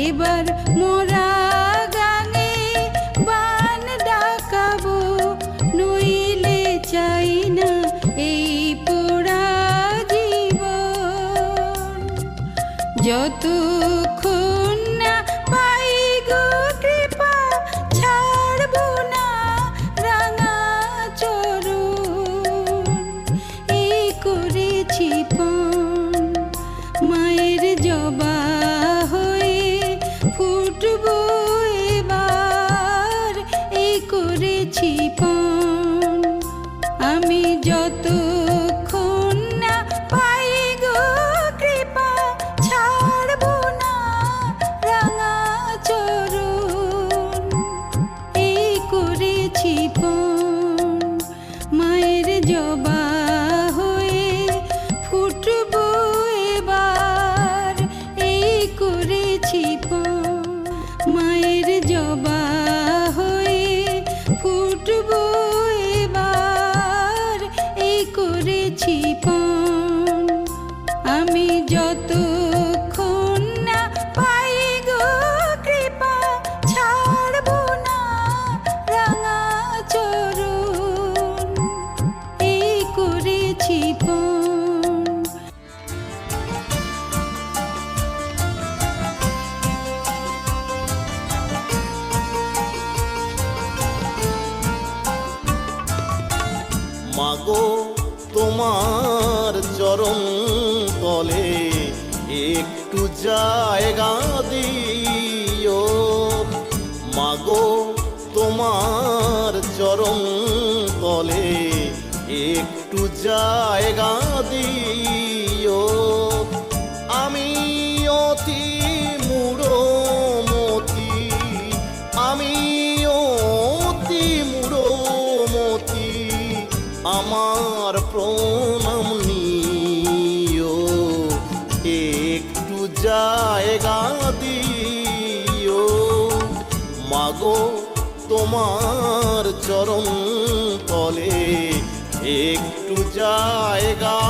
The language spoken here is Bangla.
এবার মোরা গানে বান ডাকাবো নইলে চাই না এই পোড়া জীবন। যত আমি যত ধরেছি পান আমি যত না পাই গো কৃপা না রাঙা চরণ। এই করেছি মাগো তোমার চরম তলে একটু জায়গা দিও। মাগো, তোমার চরম তলে একটু জায়গা দিও। আমি অতি মাগো তোমার চরম তলে একটু জায়গা